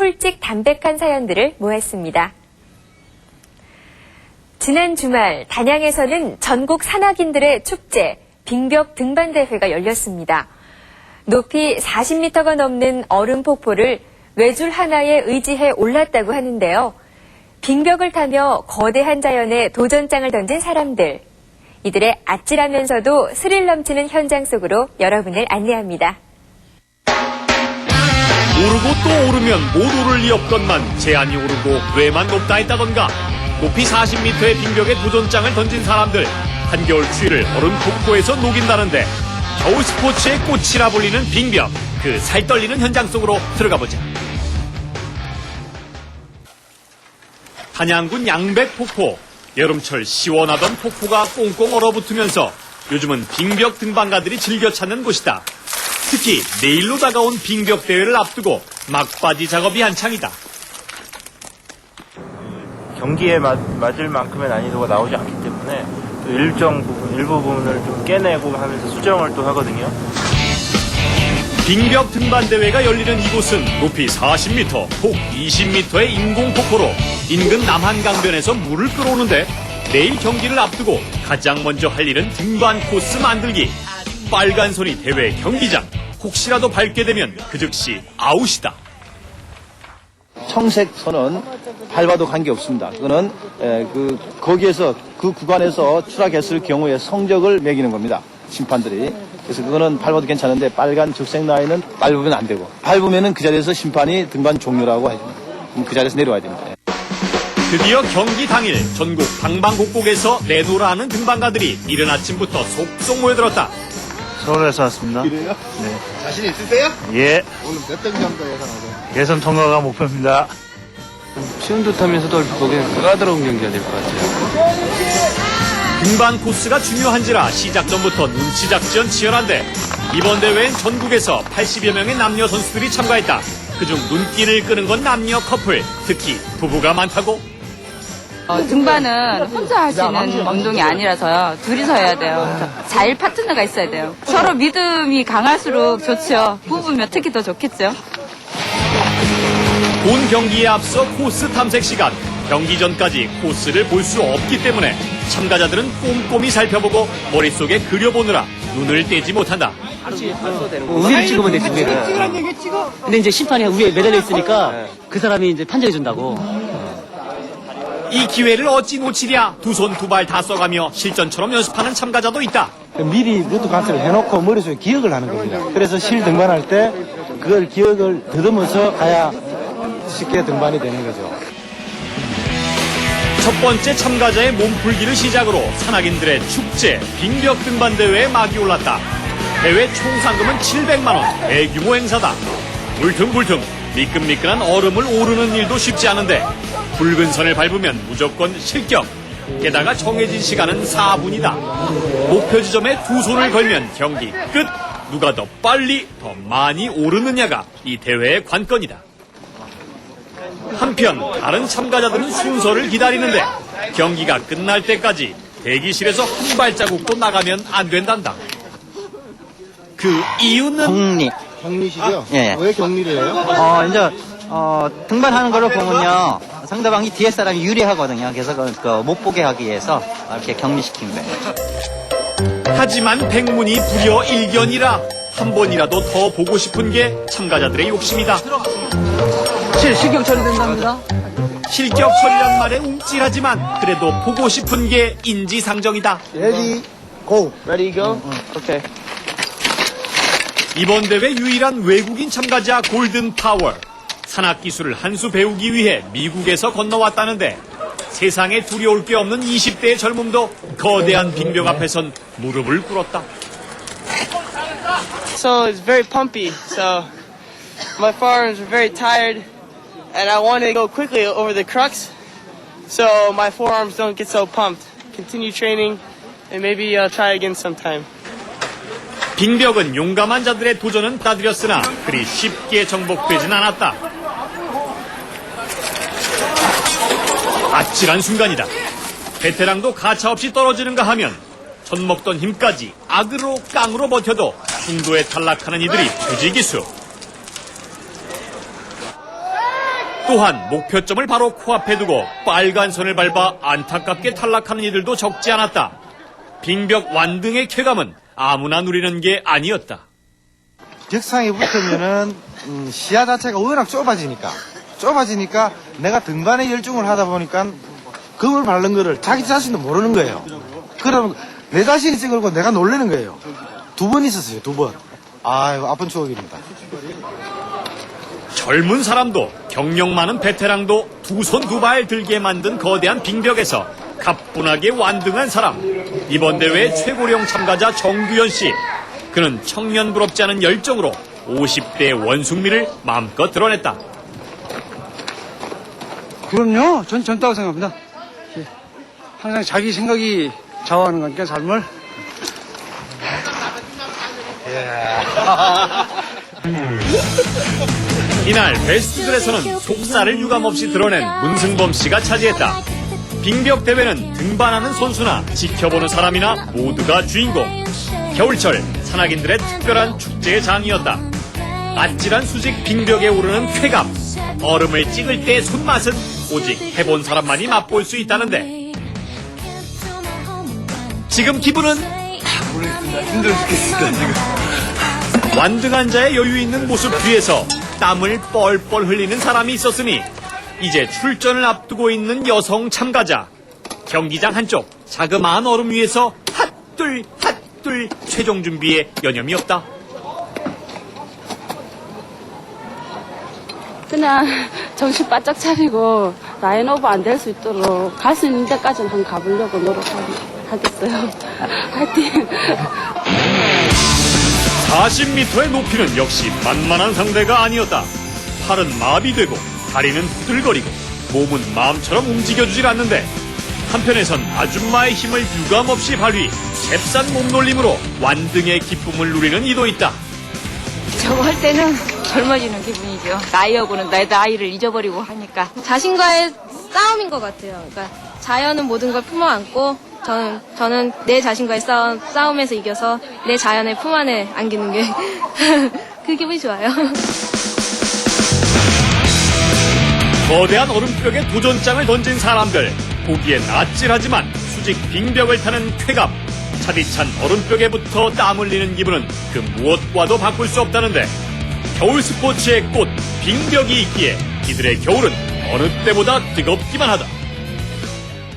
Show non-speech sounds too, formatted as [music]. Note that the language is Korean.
솔직 담백한 사연들을 모았습니다. 지난 주말 단양에서는 전국 산악인들의 축제 빙벽 등반 대회가 열렸습니다. 높이 40m가 넘는 얼음 폭포를 외줄 하나에 의지해 올랐다고 하는데요. 빙벽을 타며 거대한 자연에 도전장을 던진 사람들. 이들의 아찔하면서도 스릴 넘치는 현장 속으로 여러분을 안내합니다. 오르고 또 오르면 못 오를 리 없건만 제한이 오르고 뇌만 높다 했다던가. 높이 40m의 빙벽에 도전장을 던진 사람들 한겨울 추위를 얼음 폭포에서 녹인다는데 겨울 스포츠의 꽃이라 불리는 빙벽 그 살떨리는 현장 속으로 들어가 보자. 한양군 양백폭포 여름철 시원하던 폭포가 꽁꽁 얼어붙으면서 요즘은 빙벽 등반가들이 즐겨 찾는 곳이다 특히 내일로 다가온 빙벽 대회를 앞두고 막바지 작업이 한창이다. 경기에 맞, 맞을 만큼의 난이도가 나오지 않기 때문에 또 일정 부분, 일부 부분을 좀 깨내고 하면서 수정을 또 하거든요. 빙벽 등반 대회가 열리는 이곳은 높이 40m, 폭 20m의 인공 폭포로 인근 남한강변에서 물을 끌어오는데 내일 경기를 앞두고 가장 먼저 할 일은 등반 코스 만들기. 빨간 손이 대회 경기장. 혹시라도 밟게 되면 그 즉시 아웃이다. 청색 선은 밟아도 관계없습니다. 그거는 에, 그 거기에서 그 구간에서 추락했을 경우에 성적을 매기는 겁니다. 심판들이. 그래서 그거는 밟아도 괜찮은데 빨간 적색 라인은 밟으면 안 되고 밟으면은 그 자리에서 심판이 등반 종료라고 하죠. 그 자리에서 내려와야 됩니다. 드디어 경기 당일 전국 방방곡곡에서 내노라 하는 등반가들이 이른 아침부터 속속 모여들었다. 서울에서 왔습니다. 그래요? 네. 자신 있으세요? 예, 오늘 몇 등 정도 예상하세요? 예선 통과가 목표입니다. 쉬운 듯하면서도 얼핏 보기엔 까다로운 경기가 될 것 같아요. 등반 코스가 중요한지라 시작 전부터 눈치 작전 치열한데 이번 대회엔 전국에서 80여 명의 남녀 선수들이 참가했다. 그중 눈길을 끄는 건 남녀 커플, 특히 부부가 많다고 어, 등반은 혼자 할 수 있는 운동이 아니라서요. 둘이서 해야 돼요. 자일 파트너가 있어야 돼요. 서로 믿음이 강할수록 좋죠. 부부면 특히 더 좋겠죠. 본 경기에 앞서 코스 탐색 시간. 경기 전까지 코스를 볼 수 없기 때문에 참가자들은 꼼꼼히 살펴보고 머릿속에 그려보느라 눈을 떼지 못한다. 우리를 찍으면 되지, 우리를. 근데 이제 심판이 우리에 매달려 있으니까 그 사람이 이제 판정해 준다고. 이 기회를 어찌 놓치랴 두 손 두 발 다 써가며 실전처럼 연습하는 참가자도 있다. 미리 루트 관찰을 해놓고 머릿속에 기억을 하는 겁니다. 그래서 실 등반할 때 그걸 기억을 더듬어서 가야 쉽게 등반이 되는 거죠. 첫 번째 참가자의 몸풀기를 시작으로 산악인들의 축제 빙벽 등반 대회에 막이 올랐다. 대회 총 상금은 700만 원 대규모 행사다. 울퉁불퉁 미끈미끈한 얼음을 오르는 일도 쉽지 않은데 붉은 선을 밟으면 무조건 실격. 게다가 정해진 시간은 4분이다. 목표 지점에 두 손을 걸면 경기 끝. 누가 더 빨리 더 많이 오르느냐가 이 대회의 관건이다. 한편 다른 참가자들은 순서를 기다리는데 경기가 끝날 때까지 대기실에서 한 발자국도 나가면 안 된단다. 그 이유는 격리. 격리시죠? 예. 왜 격리를 해요? 어, 이제, 어, 등반하는 거를 보면요. 상대방이 뒤에 사람이 유리하거든요. 그래서 그, 그못 보게 하기 위해서 이렇게 격리시킨 거예요. 하지만 백문이 불여 일견이라 한 번이라도 더 보고 싶은 게 참가자들의 욕심이다. 실, 실격 처리된답니다. 실격 처리란 말에 움찔하지만 그래도 보고 싶은 게 인지상정이다. 레디 고! Ready to go? Okay. 이번 대회 유일한 외국인 참가자 골든 파워. 산악 기술을 한 수 배우기 위해 미국에서 건너왔다는데 세상에 두려울 게 없는 20대의 젊음도 거대한 빙벽 앞에선 무릎을 꿇었다. So it's very pumpy. So my forearms are very tired, and I want to go quickly over the crux, so my forearms don't get so pumped. Continue training, and maybe I'll try again sometime. 빙벽은 용감한 자들의 도전은 따드렸으나 그리 쉽게 정복되진 않았다. 아찔한 순간이다. 베테랑도 가차없이 떨어지는가 하면 젖 먹던 힘까지 악으로 깡으로 버텨도 중도에 탈락하는 이들이 부지기수. 또한 목표점을 바로 코앞에 두고 빨간 선을 밟아 안타깝게 탈락하는 이들도 적지 않았다. 빙벽 완등의 쾌감은 아무나 누리는 게 아니었다. 격상에 붙으면은 음, 시야 자체가 워낙 좁아지니까 좁아지니까 내가 등반에 열중을 하다 보니까 금을 바른 거를 자기 자신도 모르는 거예요. 그럼 내 자신이 찍을고 내가 놀라는 거예요. 두 번 있었어요, 두 번. 아이고 아픈 추억입니다. 젊은 사람도 경력 많은 베테랑도 두 손 두 발 들게 만든 거대한 빙벽에서 가뿐하게 완등한 사람. 이번 대회 최고령 참가자 정규현 씨. 그는 청년 부럽지 않은 열정으로 50대 원숭미를 마음껏 드러냈다. 그럼요. 전 젊다고 생각합니다. 예. 항상 자기 생각이 좌우하는 거니까 삶을. [laughs] 이날 베스트들에서는 속살을 유감없이 드러낸 문승범 씨가 차지했다. 빙벽 대회는 등반하는 선수나 지켜보는 사람이나 모두가 주인공. 겨울철 산악인들의 특별한 축제의 장이었다. 아찔한 수직 빙벽에 오르는 쾌감. 얼음을 찍을 때 손맛은 오직 해본 사람만이 맛볼 수 있다는데. 지금 기분은 힘들어 죽겠습니다, 지금. 완등한 자의 여유 있는 모습 뒤에서 땀을 뻘뻘 흘리는 사람이 있었으니 이제 출전을 앞두고 있는 여성 참가자 경기장 한쪽 자그마한 얼음 위에서 핫둘 핫둘 최종 준비에 여념이 없다 그냥 [laughs] 정신 바짝 차리고 라인 오버 안 될 수 있도록 갈 수 있는 데까지는 한번 가보려고 노력하겠어요. [laughs] 화이팅! 40m의 높이는 역시 만만한 상대가 아니었다 팔은 마비되고 다리는 후들거리고 몸은 마음처럼 움직여주질 않는데 한편에선 아줌마의 힘을 유감없이 발휘 잽싼 몸놀림으로 완등의 기쁨을 누리는 이도 있다 저거 할 때는 젊어지는 기분이죠. 나이하고는 내 나이를 잊어버리고 하니까. 자신과의 싸움인 것 같아요. 그러니까 자연은 모든 걸 품어 안고 저는 저는 내 자신과의 싸움, 싸움에서 이겨서 내 자연을 품 안에 안기는 게 [laughs] 그 기분이 좋아요. 거대한 얼음벽에 도전장을 던진 사람들 보기엔 아찔하지만 수직 빙벽을 타는 쾌감 차디찬 얼음벽에부터 땀 흘리는 기분은 그 무엇과도 바꿀 수 없다는데 겨울 스포츠의 꽃 빙벽이 있기에 이들의 겨울은 어느 때보다 뜨겁기만 하다